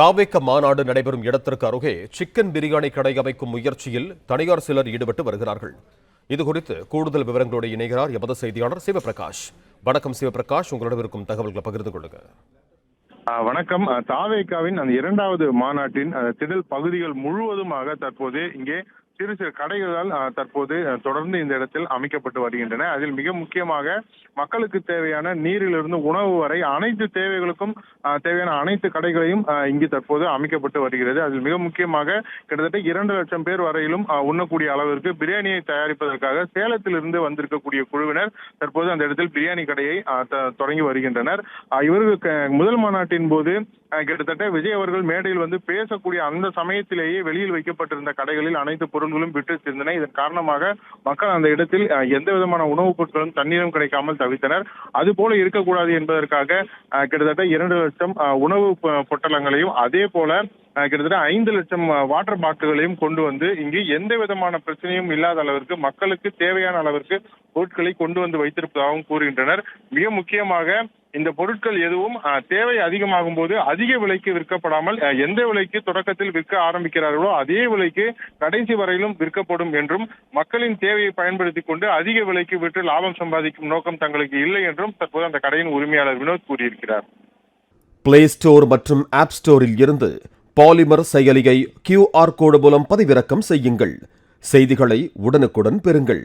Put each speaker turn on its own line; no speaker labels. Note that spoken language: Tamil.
தாவேக்க மாநாடு நடைபெறும் இடத்திற்கு அருகே சிக்கன் பிரியாணி கடை அமைக்கும் முயற்சியில் தனியார் சிலர் ஈடுபட்டு வருகிறார்கள். இதுகுறித்து கூடுதல் விவரங்களோடு இணைகிறார் எமது செய்தியாளர் சிவபிரகாஷ். வணக்கம் சிவபிரகாஷ் உங்களிடம் இருக்கும் தகவல்களை பகிர்ந்து கொள்ளுங்க.
வணக்கம். தாவேக்காவின் தாவேகாவின் அந்த இரண்டாவது மாநாட்டின் திடல் பகுதிகள் முழுவதுமாக தற்போது இங்கே சிறு சிறு கடைகளால் தற்போது தொடர்ந்து இந்த இடத்தில் அமைக்கப்பட்டு வருகின்றன. அதில் மிக முக்கியமாக மக்களுக்கு தேவையான நீரிலிருந்து உணவு வரை அனைத்து தேவைகளுக்கும் தேவையான அனைத்து கடைகளையும் இங்கு தற்போது அமைக்கப்பட்டு வருகிறது. அதில் மிக முக்கியமாக கிட்டத்தட்ட இரண்டு லட்சம் பேர் வரையிலும் உண்ணக்கூடிய அளவிற்கு பிரியாணியை தயாரிப்பதற்காக சேலத்திலிருந்து வந்திருக்கக்கூடிய குழுவினர் தற்போது அந்த இடத்தில் பிரியாணி கடையை தொடங்கி வருகின்றனர். இவர்கள் இவர்களுக்கு முதல் மாநாட்டின் போது கிட்டத்தட்ட விஜய் அவர்கள் மேடையில் வந்து பேசக்கூடிய அந்த சமயத்திலேயே வெளியில் வைக்கப்பட்டிருந்த கடைகளில் அனைத்து பொருட்களும் விட்டு சென்றன இதன் காரணமாக மக்கள் அந்த இடத்தில் எந்த விதமான உணவுப் பொருட்களும் தண்ணீரும் கிடைக்காமல் தவித்தனர். அது போல இருக்கக்கூடாது என்பதற்காக கிட்டத்தட்ட இரண்டு லட்சம் உணவு பொட்டலங்களையும் அதே போல கிட்டத்தட்ட ஐந்து லட்சம் வாட்டர் பாட்டில்களையும் கொண்டு வந்து இங்கு எந்த விதமான பிரச்சனையும் இல்லாத அளவிற்கு மக்களுக்கு தேவையான அளவிற்கு பொருட்களை கொண்டு வந்து வைத்திருப்பதாகவும் கூறுகின்றனர். மிக முக்கியமாக இந்த பொருட்கள் எதுவும் தேவை அதிகமாகும் போது அதிக விலைக்கு விற்கப்படாமல் எந்த விலைக்கு தொடக்கத்தில் விற்க ஆரம்பிக்கிறார்களோ அதே விலைக்கு கடைசி வரையிலும் விற்கப்படும் என்றும் மக்களின் தேவையை பயன்படுத்திக் கொண்டு அதிக விலைக்கு விற்று லாபம் சம்பாதிக்கும் நோக்கம் தங்களுக்கு இல்லை என்றும் தற்போது அந்த கடையின் உரிமையாளர் வினோத் கூறியிருக்கிறார்.
பிளே ஸ்டோர் மற்றும் ஆப் ஸ்டோரில் இருந்து பாலிமர் செயலியை கியூஆர் கோடு மூலம் பதிவிறக்கம் செய்யுங்கள். செய்திகளை உடனுக்குடன் பெறுங்கள்.